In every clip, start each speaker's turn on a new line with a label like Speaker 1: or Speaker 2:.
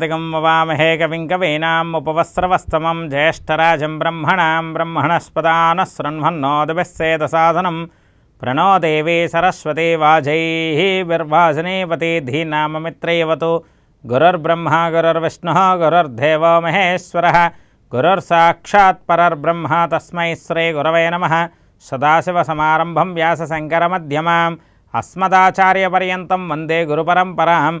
Speaker 1: बृहस्पतिगं ववामहे कविं कवीनाम् उपवस्त्रवस्तमं ज्येष्ठराजं ब्रह्मणां ब्रह्मणस्पदानः शृण्वन्नो प्रणो देवी सरस्वती वाजैः बिर्भासनेपति धीनाममित्रैवतु गुरुर्ब्रह्मा, गुरुर्विष्णुः, गुरुर्देवो महेश्वरः गुरुर्साक्षात् परर्ब्रह्म तस्मै श्रीगुरवे नमः। सदाशिवसमारम्भं व्यासशङ्करमध्यमाम्, अस्मदाचार्यपर्यन्तं वंदे गुरुपरम्पराम्।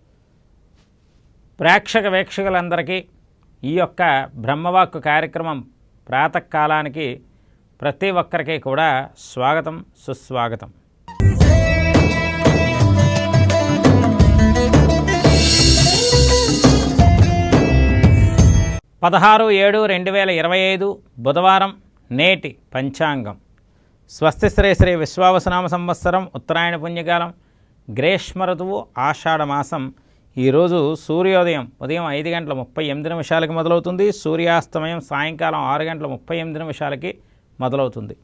Speaker 1: ప్రేక్షక వీక్షకులందరికీ ఈ యొక్క బ్రహ్మవాక్కు కార్యక్రమం ప్రాతకాలానికి ప్రతి ఒక్కరికి కూడా స్వాగతం సుస్వాగతం. పదహారు ఏడు రెండు వేల ఇరవై ఐదు బుధవారం నేటి పంచాంగం. స్వస్తి శ్రీ శ్రీ విశ్వావసనామ సంవత్సరం ఉత్తరాయణ పుణ్యకాలం గ్రీష్మ ఋతువు ఆషాఢమాసం ఈరోజు సూర్యోదయం ఉదయం ఐదు గంటల ముప్పై ఎనిమిది నిమిషాలకి మొదలవుతుంది. సూర్యాస్తమయం సాయంకాలం ఆరు గంటల ముప్పై ఎనిమిది నిమిషాలకి మొదలవుతుంది.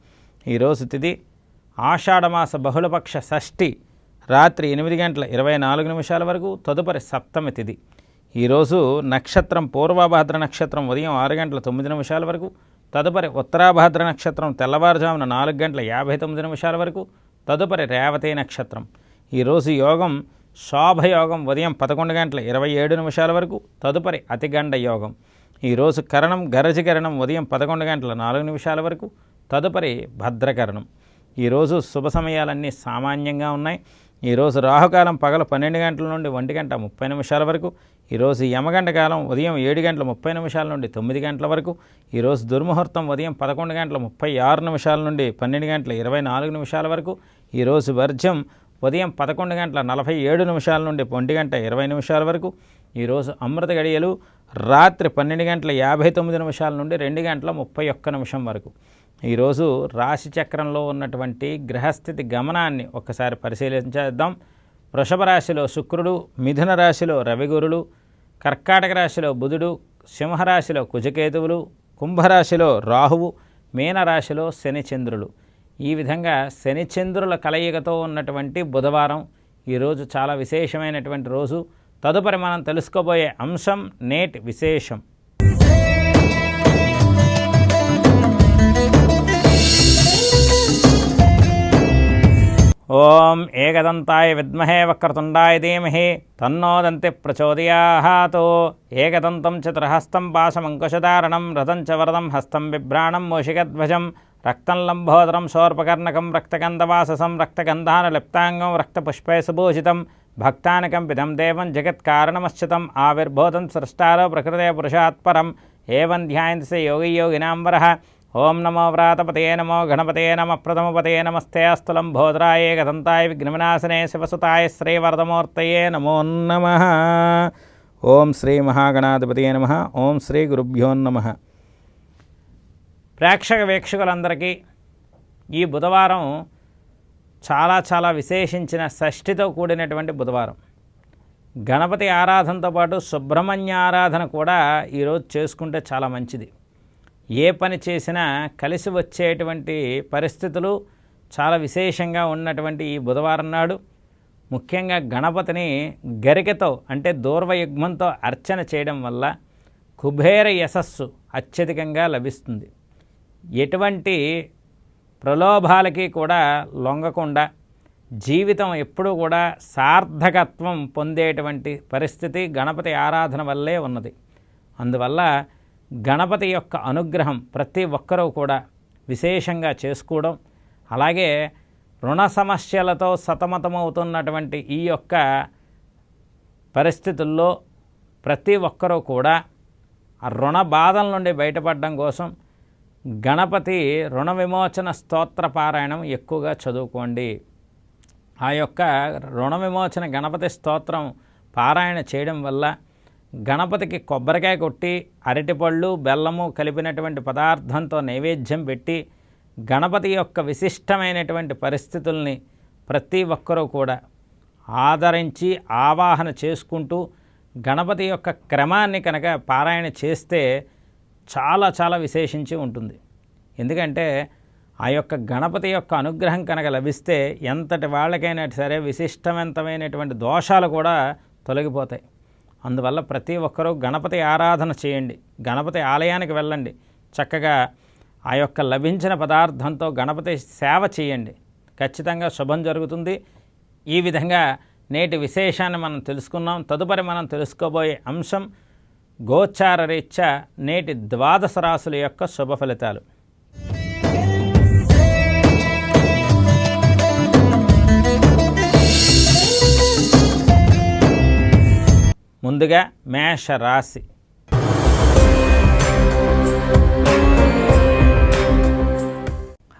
Speaker 1: ఈరోజు తిథి ఆషాఢమాస బహుళపక్ష షష్ఠి రాత్రి ఎనిమిది గంటల ఇరవై నాలుగు నిమిషాల వరకు తదుపరి సప్తమి తిథి ఈరోజు నక్షత్రం పూర్వభాద్ర నక్షత్రం ఉదయం ఆరు గంటల తొమ్మిది నిమిషాల వరకు తదుపరి ఉత్తరాభాద్ర నక్షత్రం తెల్లవారుజామున నాలుగు గంటల యాభై తొమ్మిది నిమిషాల వరకు తదుపరి రేవతి నక్షత్రం. ఈరోజు యోగం శోభయోగం ఉదయం పదకొండు గంటల ఇరవై ఏడు నిమిషాల వరకు తదుపరి అతిగండ యోగం. ఈరోజు కరణం గరజకరణం ఉదయం పదకొండు గంటల నాలుగు నిమిషాల వరకు తదుపరి భద్రకరణం. ఈరోజు శుభ సమయాలన్నీ సామాన్యంగా ఉన్నాయి. ఈరోజు రాహుకాలం పగల పన్నెండు గంటల నుండి ఒంటి గంట ముప్పై నిమిషాల వరకు ఈరోజు యమగంట కాలం ఉదయం ఏడు గంటల ముప్పై నిమిషాల నుండి తొమ్మిది గంటల వరకు ఈరోజు దుర్ముహూర్తం ఉదయం పదకొండు గంటల ముప్పై ఆరు నిమిషాల నుండి పన్నెండు గంటల ఇరవై నాలుగు నిమిషాల వరకు ఈరోజు వర్జం ఉదయం పదకొండు గంటల నలభై ఏడు నిమిషాల నుండి ఒంటి గంట ఇరవై నిమిషాల వరకు ఈరోజు అమృత గడియలు రాత్రి పన్నెండు గంటల యాభై తొమ్మిది నిమిషాల నుండి రెండు గంటల ముప్పై ఒక్క నిమిషం వరకు. ఈరోజు రాశి చక్రంలో ఉన్నటువంటి గ్రహస్థితి గమనాన్ని ఒక్కసారి పరిశీలించేద్దాం. వృషభ రాశిలో శుక్రుడు మిథున రాశిలో రవిగురులు కర్కాటక రాశిలో బుధుడు సింహరాశిలో కుజకేతువులు కుంభరాశిలో రాహువు మీనరాశిలో శనిచంద్రులు ఈ విధంగా శనిచంద్రుల కలయికతో ఉన్నటువంటి బుధవారం ఈరోజు చాలా విశేషమైనటువంటి రోజు. తదుపరి మనం తెలుసుకోబోయే అంశం నేటి విశేషం. ఓం ఏకదంతాయ విద్మహే వక్రతుండాయ ధీమహి తన్నోదంతి ప్రచోదయాహాతో. ఏకదంతం చతుర్హస్తం పాశమంకుశధారణం రథం చ వరదం హస్తం బిభ్రాణం మూషికధ్వజం రక్తం లంబోదరం శోర్పకర్ణకం రక్తగంధవాససం రక్తగంధానులిప్తాంగం రక్తపుష్పే సుభూషితం భక్తానికంపితం దేవం జగత్కారణమశ్చితం ఆవిర్భూతం సృష్టారో ప్రకృతే పురుషాత్పరం ఏవం ధ్యాయంతి యోగి యోగినాం యోగినాంబరః ఓం నమో వ్రాతపతయే నమో గణపతే నమ ప్రథమపతయే నమస్తే అస్తులం భోద్రాయ గదంతాయ విఘ్నవినాశనే శివసుతాయ శ్రీవరదమూర్తయే నమో నమ. ఓం శ్రీ మహాగణాధిపతయే నమ. ఓం శ్రీ గురుభ్యో నమ. ప్రేక్షక వీక్షకులందరికీ ఈ బుధవారం చాలా చాలా విశేషించిన షష్ఠితో కూడినటువంటి బుధవారం. గణపతి ఆరాధనతో పాటు సుబ్రహ్మణ్య ఆరాధన కూడా ఈరోజు చేసుకుంటే చాలా మంచిది. ఏ పని చేసినా కలిసి వచ్చేటువంటి పరిస్థితులు చాలా విశేషంగా ఉన్నటువంటి ఈ బుధవారం నాడు. ముఖ్యంగా గణపతిని గరికతో అంటే దూర్వయుగ్మంతో అర్చన చేయడం వల్ల కుబేర యశస్సు అత్యధికంగా లభిస్తుంది. ఎటువంటి ప్రలోభాలకి కూడా లొంగకుండా జీవితం ఎప్పుడూ కూడా సార్థకత్వం పొందేటువంటి పరిస్థితి గణపతి ఆరాధన వల్లే ఉన్నది. అందువల్ల గణపతి యొక్క అనుగ్రహం ప్రతి ఒక్కరూ కూడా విశేషంగా చేసుకోవడం అలాగే రుణ సమస్యలతో సతమతమవుతున్నటువంటి ఈ యొక్క పరిస్థితుల్లో ప్రతి ఒక్కరూ కూడా ఆ రుణ బాధల నుండి బయటపడడం కోసం గణపతి రుణ విమోచన స్తోత్ర పారాయణం ఎక్కువగా చదువుకోండి. ఆ యొక్క రుణ విమోచన గణపతి స్తోత్రం పారాయణ చేయడం వల్ల గణపతికి కొబ్బరికాయ కొట్టి అరటిపళ్ళు బెల్లము కలిపినటువంటి పదార్థంతో నైవేద్యం పెట్టి గణపతి యొక్క విశిష్టమైనటువంటి పరిస్థితుల్ని ప్రతి ఒక్కరూ కూడా ఆదరించి ఆవాహన చేసుకుంటూ గణపతి యొక్క క్రమాన్ని కనుక పారాయణ చేస్తే చాలా చాలా విశేషించి ఉంటుంది. ఎందుకంటే ఆ యొక్క గణపతి యొక్క అనుగ్రహం కనుక లభిస్తే ఎంతటి వాళ్ళకైనా సరే విశిష్టవంతమైనటువంటి దోషాలు కూడా తొలగిపోతాయి. అందువల్ల ప్రతి ఒక్కరూ గణపతి ఆరాధన చేయండి. గణపతి ఆలయానికి వెళ్ళండి. చక్కగా ఆ యొక్క లభించిన పదార్థంతో గణపతి సేవ చేయండి. ఖచ్చితంగా శుభం జరుగుతుంది. ఈ విధంగా నేటి విశేషాన్ని మనం తెలుసుకున్నాం. తదుపరి మనం తెలుసుకోబోయే అంశం గోచార రీత్యా నేటి ద్వాదశ రాశుల యొక్క శుభ ఫలితాలు. ముందుగా మేష రాశి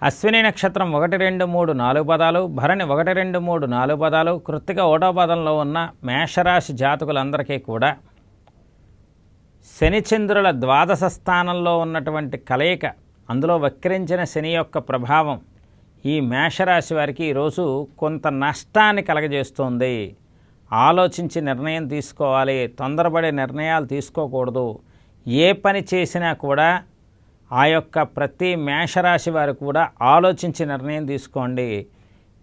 Speaker 1: అశ్విని నక్షత్రం ఒకటి రెండు మూడు నాలుగు పదాలు భరణి ఒకటి రెండు మూడు నాలుగు పదాలు కృత్తిక ఓటో పదంలో ఉన్న మేషరాశి జాతకులందరికీ కూడా శనిచంద్రుల ద్వాదశ స్థానంలో ఉన్నటువంటి కలయిక అందులో వక్రించిన శని యొక్క ప్రభావం ఈ మేషరాశి వారికి ఈరోజు కొంత నష్టాన్ని కలగజేస్తోంది. ఆలోచించి నిర్ణయం తీసుకోవాలి తొందరపడే నిర్ణయాలు తీసుకోకూడదు. ఏ పని చేసినా కూడా ఆ యొక్క ప్రతి మేషరాశి వారు కూడా ఆలోచించి నిర్ణయం తీసుకోండి.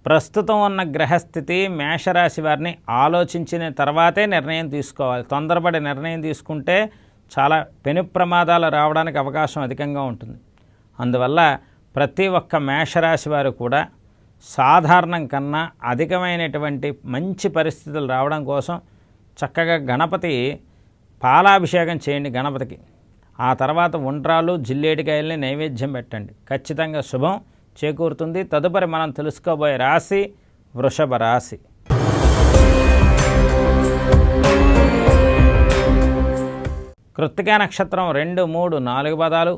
Speaker 1: ప్రస్తుతం ఉన్న గ్రహస్థితి మేషరాశి వారిని ఆలోచించిన తర్వాతే నిర్ణయం తీసుకోవాలి. తొందరపడి నిర్ణయం తీసుకుంటే చాలా పెను ప్రమాదాలు రావడానికి అవకాశం అధికంగా ఉంటుంది. అందువల్ల ప్రతి ఒక్క మేషరాశి వారు కూడా సాధారణం కన్నా అధికమైనటువంటి మంచి పరిస్థితులు రావడం కోసం చక్కగా గణపతి పాలాభిషేకం చేయండి గణపతికి. ఆ తర్వాత ఉండ్రాలు జిల్లేడికాయల్ని నైవేద్యం పెట్టండి. ఖచ్చితంగా శుభం చేకూరుతుంది. తదుపరి మనం తెలుసుకోబోయే రాశి వృషభ రాశి. కృత్తికా నక్షత్రం రెండు మూడు నాలుగు పదాలు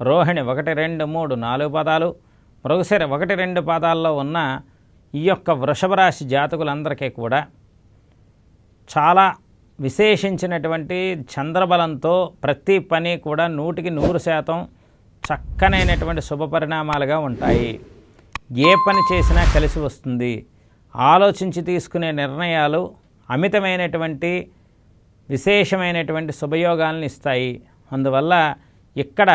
Speaker 1: రోహిణి ఒకటి రెండు మూడు నాలుగు పదాలు మృగశిర ఒకటి రెండు పాదాల్లో ఉన్న ఈ యొక్క వృషభ రాశి జాతకులందరికీ కూడా చాలా విశేషించినటువంటి చంద్రబలంతో ప్రతి పని కూడా నూటికి నూరు శాతం చక్కనైనటువంటి శుభ పరిణామాలుగా ఉంటాయి. ఏ పని చేసినా కలిసి వస్తుంది. ఆలోచించి తీసుకునే నిర్ణయాలు అమితమైనటువంటి విశేషమైనటువంటి శుభయోగాలను ఇస్తాయి. అందువల్ల ఇక్కడ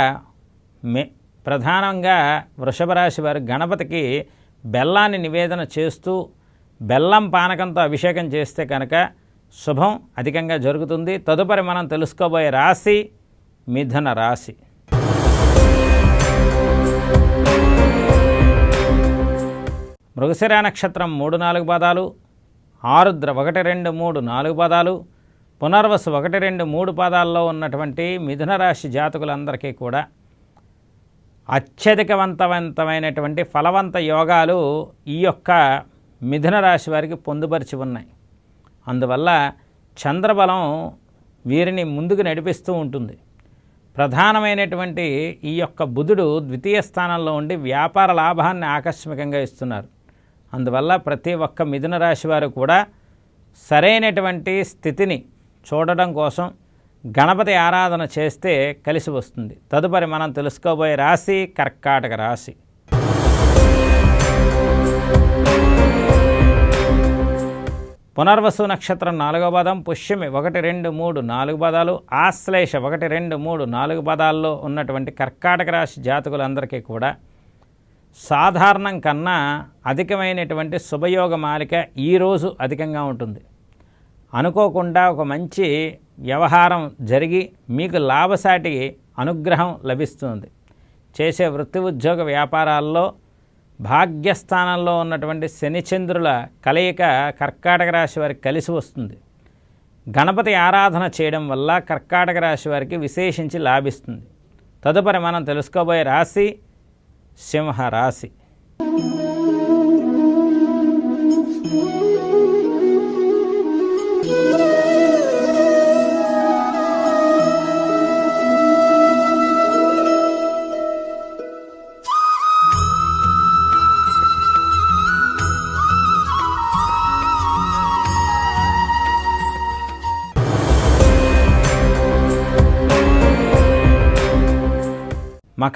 Speaker 1: మే ప్రధానంగా వృషభ రాశి వారు గణపతికి బెల్లాన్ని నివేదన చేస్తూ బెల్లం పానకంతో అభిషేకం చేస్తే కనుక శుభం అధికంగా జరుగుతుంది. తదుపరి మనం తెలుసుకోబోయే రాశి మిథున రాశి. మృగశిర నక్షత్రం మూడు నాలుగు పదాలు ఆరుద్ర ఒకటి రెండు మూడు నాలుగు పదాలు పునర్వసు ఒకటి రెండు మూడు పాదాల్లో ఉన్నటువంటి మిథున రాశి జాతకులందరికీ కూడా అత్యధికవంతవంతమైనటువంటి ఫలవంత యోగాలు ఈ యొక్క మిథున రాశి వారికి పొందుపరిచి ఉన్నాయి. అందువల్ల చంద్రబలం వీరిని ముందుకు నడిపిస్తూ ఉంటుంది. ప్రధానమైనటువంటి ఈ యొక్క బుధుడు ద్వితీయ స్థానంలో ఉండి వ్యాపార లాభాన్ని ఆకస్మికంగా ఇస్తున్నారు. అందువల్ల ప్రతి ఒక్క మిథున రాశి వారు కూడా సరైనటువంటి స్థితిని చూడడం కోసం గణపతి ఆరాధన చేస్తే కలిసి వస్తుంది. తదుపరి మనం తెలుసుకోబోయే రాశి కర్కాటక రాశి. పునర్వసు నక్షత్రం నాలుగో పదం పుష్యమి ఒకటి రెండు మూడు నాలుగు పదాలు ఆశ్లేష ఒకటి రెండు మూడు నాలుగు పదాల్లో ఉన్నటువంటి కర్కాటక రాశి జాతకులందరికీ కూడా సాధారణం కన్నా అధికమైనటువంటి శుభయోగ మాలిక ఈరోజు అధికంగా ఉంటుంది. అనుకోకుండా ఒక మంచి వ్యవహారం జరిగి మీకు లాభసాటి అనుగ్రహం లభిస్తుంది. చేసే వృత్తి ఉద్యోగ వ్యాపారాల్లో భాగ్యస్థానంలో ఉన్నటువంటి శనిచంద్రుల కలయిక కర్కాటక రాశి వారికి కలిసి వస్తుంది. గణపతి ఆరాధన చేయడం వల్ల కర్కాటక రాశి వారికి విశేషించి లాభిస్తుంది. తదుపరి మనం తెలుసుకోబోయే రాశి సింహ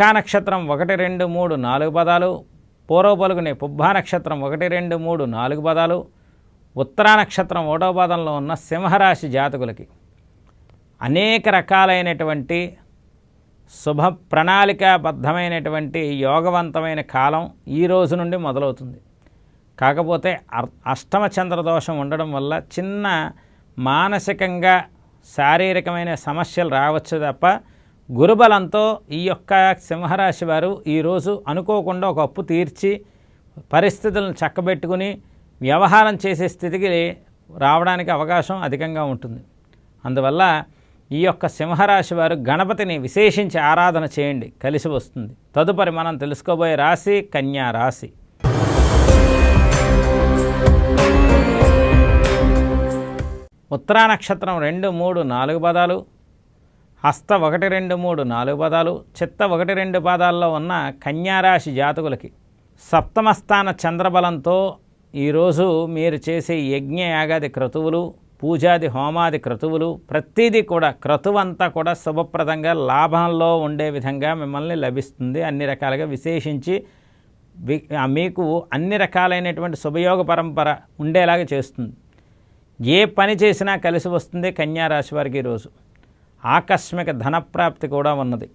Speaker 1: మకానక్షత్రం నక్షత్రం ఒకటి రెండు మూడు నాలుగు పదాలు పూర్వ పలుకునే పుబ్బా నక్షత్రం ఒకటి రెండు మూడు నాలుగు పదాలు ఉత్తరా నక్షత్రం ఒకటో పదంలో ఉన్న సింహరాశి జాతకులకి. అనేక రకాలైనటువంటి శుభ ప్రణాళికాబద్ధమైనటువంటి యోగవంతమైన కాలం ఈ రోజు నుండి మొదలవుతుంది. కాకపోతే అర్- అష్టమ చంద్రదోషం ఉండడం వల్ల చిన్న మానసికంగా శారీరకమైన సమస్యలు రావచ్చు తప్ప గురుబలంతో ఈ యొక్క సింహరాశి వారు ఈరోజు అనుకోకుండా ఒక అప్పు తీర్చి పరిస్థితులను చక్కబెట్టుకుని వ్యవహారం చేసే స్థితికి రావడానికి అవకాశం అధికంగా ఉంటుంది. అందువల్ల ఈ యొక్క సింహరాశి వారు గణపతిని విశేషించి ఆరాధన చేయండి. కలిసి వస్తుంది. తదుపరి మనం తెలుసుకోబోయే రాశి కన్యా రాశి. ఉత్తరా నక్షత్రం రెండు మూడు నాలుగు పదాలు. హస్త ఒకటి రెండు మూడు నాలుగు పదాలు చిత్త ఒకటి రెండు పాదాల్లో ఉన్న కన్యారాశి జాతకులకి సప్తమస్థాన చంద్రబలంతో ఈరోజు మీరు చేసే యజ్ఞ యాగాది క్రతువులు పూజాది హోమాది క్రతువులు ప్రతిదీ కూడా క్రతువంతా కూడా శుభప్రదంగా లాభంలో ఉండే విధంగా మిమ్మల్ని లభిస్తుంది. అన్ని రకాలుగా విశేషించి మీకు అన్ని రకాలైనటువంటి శుభయోగ పరంపర ఉండేలాగా చేస్తుంది. ఏ పని చేసినా కలిసి వస్తుంది కన్యారాశి వారికి ఈరోజు. ఆకస్మిక ధనప్రాప్తి కూడా ఉన్నది.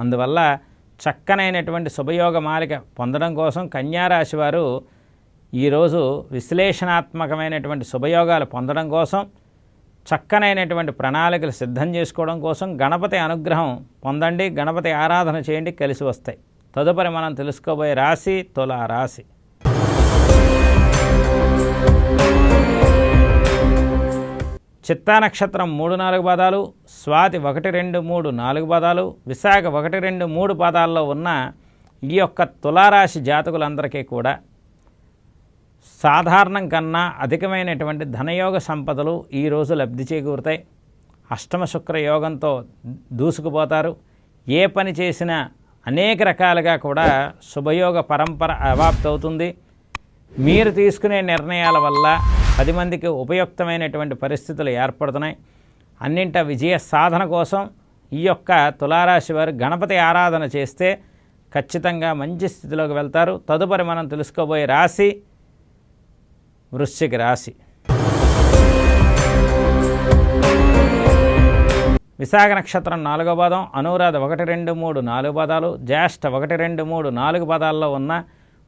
Speaker 1: అందువల్ల చక్కనైనటువంటి శుభయోగ మాలిక పొందడం కోసం కన్యారాశి వారు ఈరోజు విశ్లేషణాత్మకమైనటువంటి శుభయోగాలు పొందడం కోసం చక్కనైనటువంటి ప్రణాళికలు సిద్ధం చేసుకోవడం కోసం గణపతి అనుగ్రహం పొందండి గణపతి ఆరాధన చేయండి కలిసి వస్తాయి. తదుపరి మనం తెలుసుకోబోయే రాశి తుల రాశి చిత్తా నక్షత్రం మూడు నాలుగు పదాలు స్వాతి ఒకటి రెండు మూడు నాలుగు పదాలు విశాఖ ఒకటి రెండు మూడు పదాల్లో ఉన్న ఈ యొక్క తులారాశి జాతకులందరికీ కూడా సాధారణం కన్నా అధికమైనటువంటి ధనయోగ సంపదలు ఈరోజు లబ్ధి చేకూరుతాయి. అష్టమ శుక్ర యోగంతో దూసుకుపోతారు. ఏ పని చేసినా అనేక రకాలుగా కూడా శుభయోగ పరంపర అవాప్తి అవుతుంది మీరు తీసుకునే నిర్ణయాల వల్ల పది మందికి ఉపయుక్తమైనటువంటి పరిస్థితులు ఏర్పడుతున్నాయి. అన్నింట విజయ సాధన కోసం ఈ యొక్క తులారాశి వారు గణపతి ఆరాధన చేస్తే ఖచ్చితంగా మంచి స్థితిలోకి వెళ్తారు. తదుపరి మనం తెలుసుకోబోయే రాశి వృశ్చిక రాశి. విశాఖ నక్షత్రం నాలుగో పదం అనురాధ ఒకటి రెండు మూడు నాలుగు పదాలు జ్యేష్ఠ ఒకటి రెండు మూడు నాలుగు పదాల్లో ఉన్న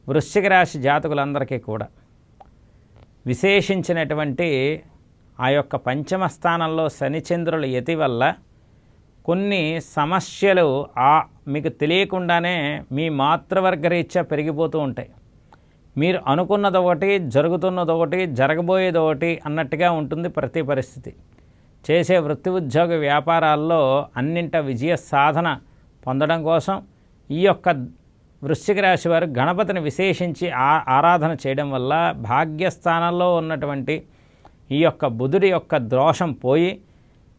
Speaker 1: వృశ్చిక రాశి జాతకులందరికీ కూడా. విశేషించినటువంటి ఆ యొక్క పంచమ స్థానంలో శనిచంద్రుల యతి వల్ల కొన్ని సమస్యలు ఆ మీకు తెలియకుండానే మీ మాతృవర్గ రీత్యా పెరిగిపోతూ ఉంటాయి. మీరు అనుకున్నది ఒకటి జరుగుతున్నది ఒకటి జరగబోయేది ఒకటి అన్నట్టుగా ఉంటుంది ప్రతి పరిస్థితి. చేసే వృత్తి ఉద్యోగ వ్యాపారాల్లో అన్నింట విజయ సాధన పొందడం కోసం ఈ యొక్క వృశ్చిక రాశి వారు గణపతిని విశేషించి ఆ ఆరాధన చేయడం వల్ల భాగ్యస్థానంలో ఉన్నటువంటి ఈ యొక్క బుధుడి యొక్క దోషం పోయి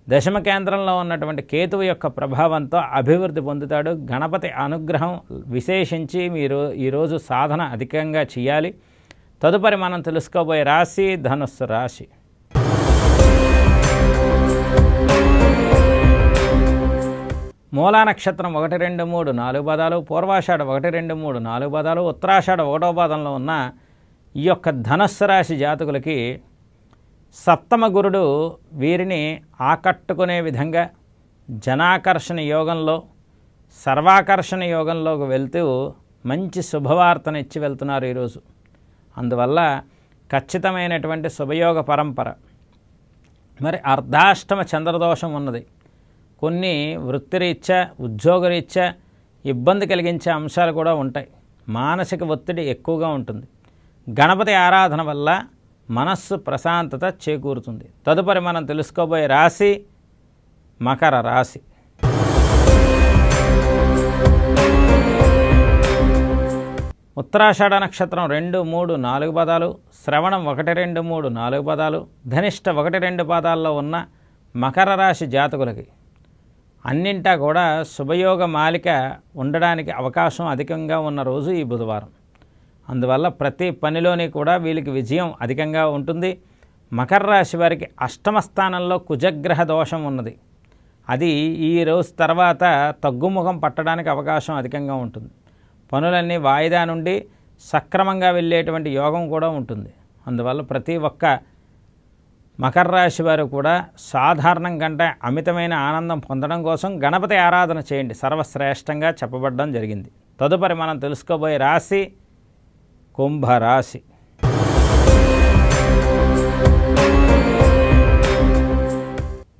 Speaker 1: దశమ కేంద్రంలో ఉన్నటువంటి కేతువు యొక్క ప్రభావంతో అభివృద్ధి పొందుతాడు. గణపతి అనుగ్రహం విశేషించి మీరు ఈరోజు సాధన అధికంగా చేయాలి. తదుపరి మనం తెలుసుకోబోయే రాశి ధనుస్సు రాశి. మూలా నక్షత్రం ఒకటి రెండు మూడు నాలుగు పదాలు పూర్వాషాఢ ఒకటి రెండు మూడు నాలుగు పదాలు ఉత్తరాషాఢ ఒకటో పాదంలో ఉన్న ఈ యొక్క ధనస్సు రాశి జాతకులకి సప్తమ గురుడు వీరిని ఆకట్టుకునే విధంగా జనాకర్షణ యోగంలో సర్వాకర్షణ యోగంలోకి వెళ్తూ మంచి శుభవార్తనిచ్చి వెళ్తున్నారు ఈరోజు. అందువల్ల ఖచ్చితమైనటువంటి శుభయోగ పరంపర. మరి అర్ధాష్టమ చంద్రదోషం ఉన్నది. కొన్ని వృత్తిరీత్యా ఉద్యోగరీత్యా ఇబ్బంది కలిగించే అంశాలు కూడా ఉంటాయి. మానసిక ఒత్తిడి ఎక్కువగా ఉంటుంది. గణపతి ఆరాధన వల్ల మనస్సు ప్రశాంతత చేకూరుతుంది. తదుపరి మనం తెలుసుకోబోయే రాశి మకర రాశి. ఉత్తరాషాఢ నక్షత్రం రెండు మూడు నాలుగు పదాలు శ్రవణం ఒకటి రెండు మూడు నాలుగు పదాలు ధనిష్ట ఒకటి రెండు పాదాల్లో ఉన్న మకర రాశి జాతకులకి అన్నింటా కూడా శుభయోగ మాలిక ఉండడానికి అవకాశం అధికంగా ఉన్న రోజు ఈ బుధవారం. అందువల్ల ప్రతి పనిలోని కూడా వీళ్ళకి విజయం అధికంగా ఉంటుంది. మకర రాశి వారికి అష్టమ స్థానంలో కుజగ్రహ దోషం ఉన్నది. అది ఈ రోజు తర్వాత తగ్గుముఖం పట్టడానికి అవకాశం అధికంగా ఉంటుంది. పనులన్నీ వాయిదా నుండి సక్రమంగా వెళ్ళేటువంటి యోగం కూడా ఉంటుంది. అందువల్ల ప్రతి ఒక్క మకర రాశి వారు కూడా సాధారణం కంటే అమితమైన ఆనందం పొందడం కోసం గణపతి ఆరాధన చేయండి. సర్వశ్రేష్టంగా చెప్పబడడం జరిగింది. తదుపరి మనం తెలుసుకోబోయే రాశి కుంభరాశి.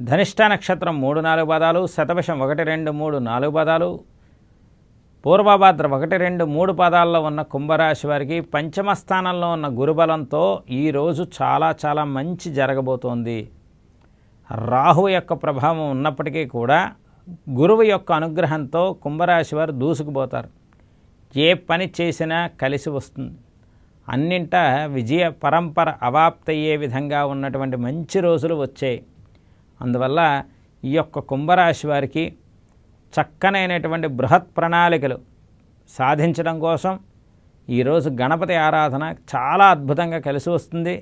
Speaker 1: ధనిష్ట నక్షత్రం మూడు నాలుగు పదాలు శతవశం ఒకటి రెండు మూడు నాలుగు పదాలు పూర్వభాద్ర ఒకటి రెండు మూడు పదాల్లో ఉన్న కుంభరాశి వారికి పంచమ స్థానంలో ఉన్న గురుబలంతో ఈరోజు చాలా చాలా మంచి జరగబోతోంది. రాహు యొక్క ప్రభావం ఉన్నప్పటికీ కూడా గురువు యొక్క అనుగ్రహంతో కుంభరాశి వారు దూసుకుపోతారు. ఏ పని చేసినా కలిసి వస్తుంది. అన్నింట విజయ పరంపర అవాప్తయ్యే విధంగా ఉన్నటువంటి మంచి రోజులు వచ్చాయి. అందువల్ల ఈ యొక్క కుంభరాశి వారికి చక్కనైనటువంటి బృహత్ ప్రణాళికలు సాధించడం కోసం ఈరోజు గణపతి ఆరాధన చాలా అద్భుతంగా కలిసి వస్తుంది.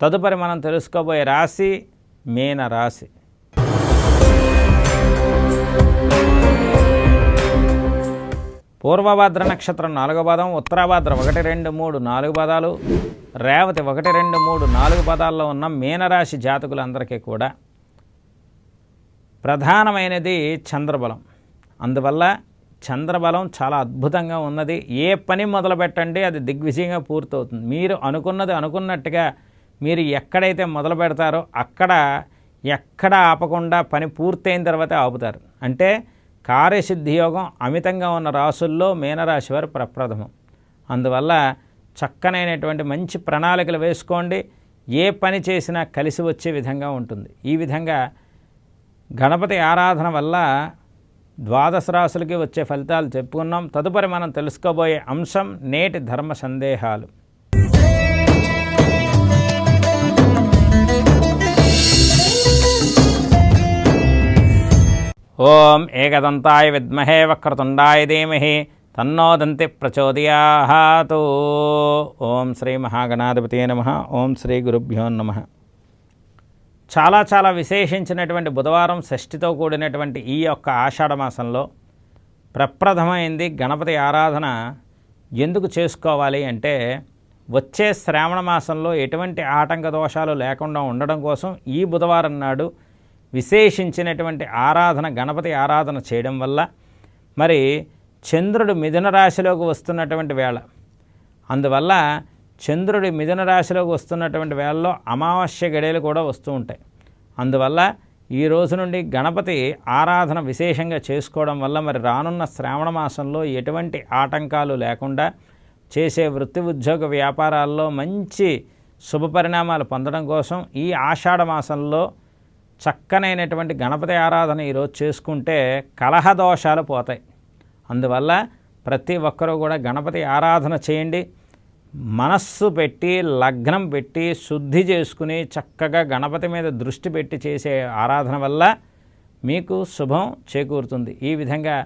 Speaker 1: తదుపరి మనం తెలుసుకోబోయే రాశి మీన రాశి. పూర్వభాద్ర నక్షత్రం నాలుగో పదం ఉత్తరాభాద్ర ఒకటి రెండు మూడు నాలుగు పదాలు రేవతి ఒకటి రెండు మూడు నాలుగు పదాల్లో ఉన్న మీనరాశి జాతకులందరికీ కూడా ప్రధానమైనది చంద్రబలం. అందువల్ల చంద్రబలం చాలా అద్భుతంగా ఉన్నది. ఏ పని మొదలు పెట్టండి అది దిగ్విజయంగా పూర్తవుతుంది. మీరు అనుకున్నది అనుకున్నట్టుగా మీరు ఎక్కడైతే మొదలు పెడతారో అక్కడ ఎక్కడ ఆపకుండా పని పూర్తయిన తర్వాత ఆపుతారు. అంటే కార్యసిద్ధి యోగం అమితంగా ఉన్న రాసుల్లో మీనరాశి వారు ప్రప్రథమం. అందువల్ల చక్కనైనటువంటి మంచి ప్రణాళికలు వేసుకోండి. ఏ పని చేసినా కలిసి వచ్చే విధంగా ఉంటుంది. ఈ విధంగా గణపతి ఆరాధన వల్ల ద్వాదశ రాశులకి వచ్చే ఫలితాలు చెప్పుకున్నాం. తదుపరి మనం తెలుసుకోబోయే అంశం నేటి ధర్మ సందేహాలు. ఓం ఏకదంతాయ విద్మహే వక్రతుండాయ ధీమహి తన్నో దంతి ప్రచోదయాతు ఓం శ్రీ మహాగణాధిపతి నమ. ఓం శ్రీ గురుభ్యో నమ. చాలా చాలా విశేషించినటువంటి బుధవారం షష్ఠితో కూడినటువంటి ఈ యొక్క ఆషాఢ మాసంలో ప్రప్రథమైంది గణపతి ఆరాధన ఎందుకు చేసుకోవాలి అంటే వచ్చే శ్రావణ మాసంలో ఎటువంటి ఆటంక దోషాలు లేకుండా ఉండడం కోసం ఈ బుధవారం నాడు విశేషించినటువంటి ఆరాధన గణపతి ఆరాధన చేయడం వల్ల మరి చంద్రుడు మిథున రాశిలోకి వస్తున్నటువంటి వేళ. అందువల్ల చంద్రుడి మిథున రాశిలోకి వస్తున్నటువంటి వేళలో అమావాస్య గడియలు కూడా వస్తూ ఉంటాయి. అందువల్ల ఈ రోజు నుండి గణపతి ఆరాధన విశేషంగా చేసుకోవడం వల్ల మరి రానున్న శ్రావణ మాసంలో ఎటువంటి ఆటంకాలు లేకుండా చేసే వృత్తి ఉద్యోగ వ్యాపారాల్లో మంచి శుభ పరిణామాలు పొందడం కోసం ఈ ఆషాఢ మాసంలో చక్కనైనటువంటి గణపతి ఆరాధన ఈరోజు చేసుకుంటే కలహ దోషాలు పోతాయి. అందువల్ల ప్రతి ఒక్కరూ కూడా గణపతి ఆరాధన చేయండి. మనస్సు పెట్టి లగ్నం పెట్టి శుద్ధి చేసుకుని చక్కగా గణపతి మీద దృష్టి పెట్టి చేసే ఆరాధన వల్ల మీకు శుభం చేకూరుతుంది. ఈ విధంగా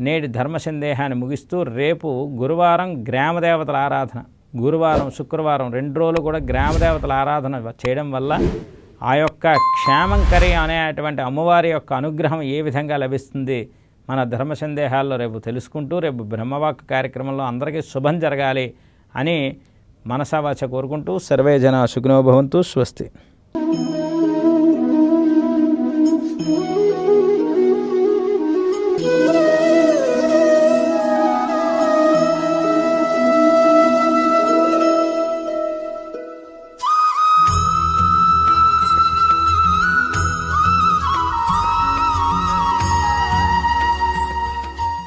Speaker 1: నేటి ధర్మ సందేహాన్ని ముగిస్తూ రేపు గురువారం గ్రామదేవతల ఆరాధన. గురువారం శుక్రవారం రెండు రోజులు కూడా గ్రామదేవతల ఆరాధన చేయడం వల్ల ఆ యొక్క క్షేమంకరి అనేటువంటి అమ్మవారి యొక్క అనుగ్రహం ఏ విధంగా లభిస్తుంది మన ధర్మ సందేహాల్లో రేపు తెలుసుకుంటూ రేపు బ్రహ్మవాక్ కార్యక్రమంలో అందరికీ శుభం జరగాలి. అని మనసావాచ కోరుకుంటూ సర్వే జన సుఖనోభవంతు స్వస్తి.